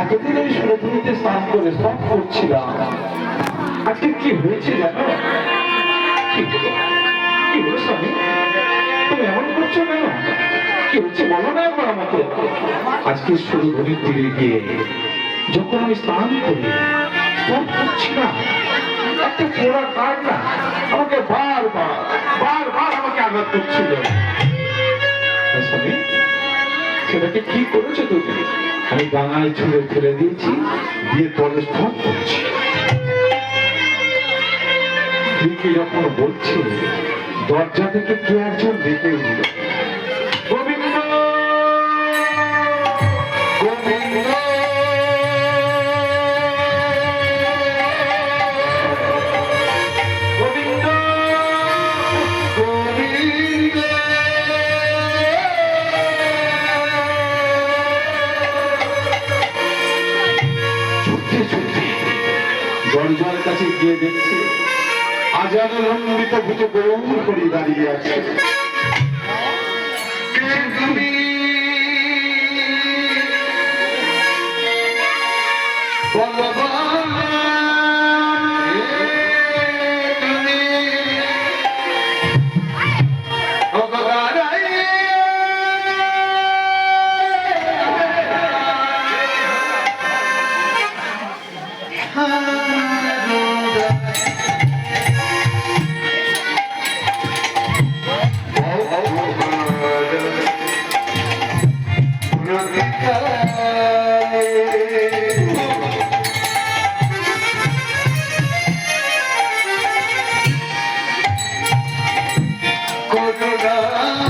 এতদিন সুরধুনিতে স্নান করে সব করছিলাম, আজকে কি হয়েছে জানো? তুমি করছ কেন? কি হচ্ছে বলো তীরে গিয়ে যখন আমি স্নান করি, স্নান করছি না। একটা পোড়া কাঠ না আমাকে বারবার বারবার আমাকে আঘাত করছিল। আর স্বামী। সেটাকে কি করেছ তুমি? আমি বাঙাল ছুঁড়ে ফেলে দিয়েছি, দিয়ে তলে ফোন করছি। দিকে যখন বলছে? দরজা থেকে কে একজন দেখে উঠল? গোবিন্দ! গোবিন্দ! দরজার কাছে গিয়ে দেখছে আজাদ লম্বিত ভূত গৌর করে দাঁড়িয়ে আছে। কে ভোগরা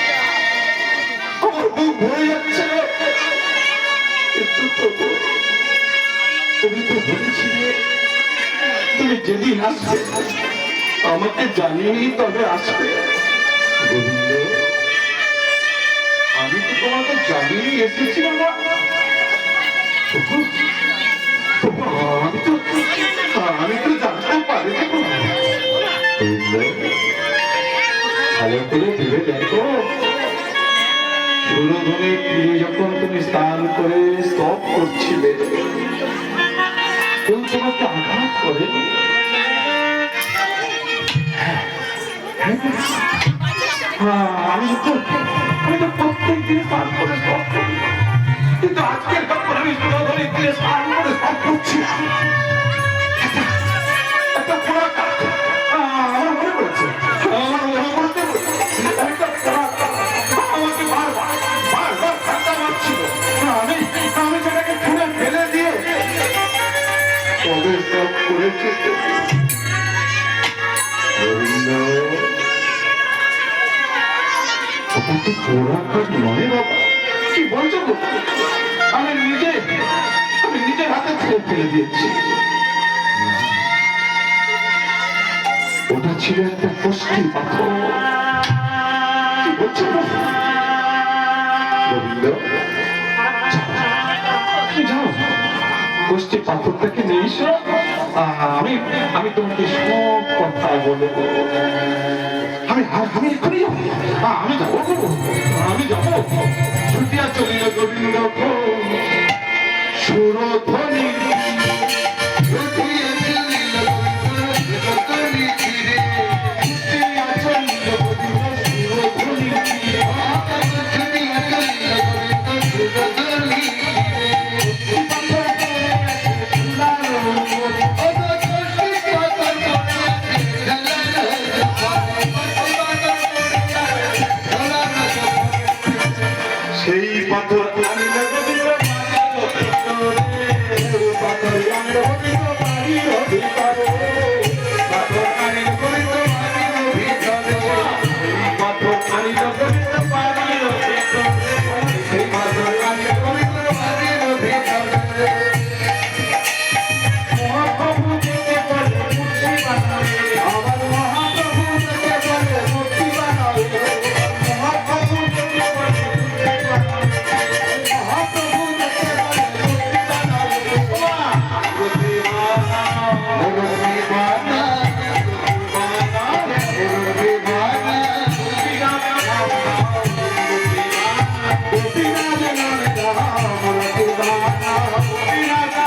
তুমি যেদিন আসবে, আমাকে জানিয়ে তবে আসবে। আমি তো তোমাকে জানিয়ে এসেছিলাম না। তো, আমি তো জানতে পারি ভালো করে ভেবে দেখো। সুরধনের তীরে যখন তুমি স্নান করে স্তব করছিলে কেউ তোমাকে আঘাত করে। আমি তো আমি তো প্রত্যেক দিন স্নান করে সব করি। কিন্তু আজকের ব্যাপার আমি স্নান করে সব করছি নয় বাবা কি বলছো? আমি নিজে আমি নিজের হাতে ছেড়ে ফেলে দিয়েছি ওটা ছিল একটা কষ্টি পাথর কি বলছো? গোবিন্দ যাও, কষ্টি পাথরটাকে নিয়ে এসো আমি আমি তোমাকে সব কথা বলব আমি আমি এক্ষুনি যাব। আমি যাব। আমি যাব। ছুটিয়া চলিল গোবিন্দ সুরধ্বনি I'm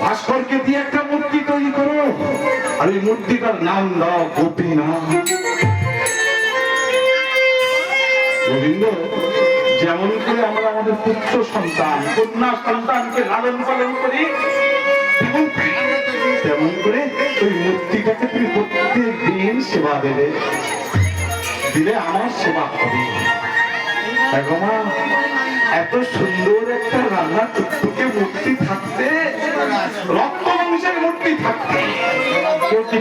ভাস্করকে দিয়ে একটা মূর্তি তৈরি করো। আর এই মূর্তিটার নাম দাও গোপীনাথ। যেমন করে আমরা আমাদের পুত্র সন্তান, কন্যা সন্তানকে লালন পালন করি, তেমন করে ওই মূর্তিটাকে তুমি প্রত্যেক দিন সেবা দেবে। দিলে আমার সেবা হবে। এত সুন্দর একটা রান্না টুকটুকে কেউ কি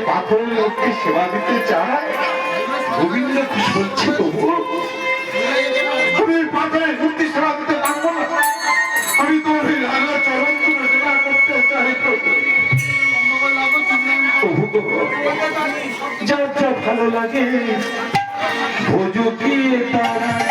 মূর্তি সেবা দিতে চায় গোবিন্দ কি বলছে, তবু যা ভালো লাগে ভোজু কি তারা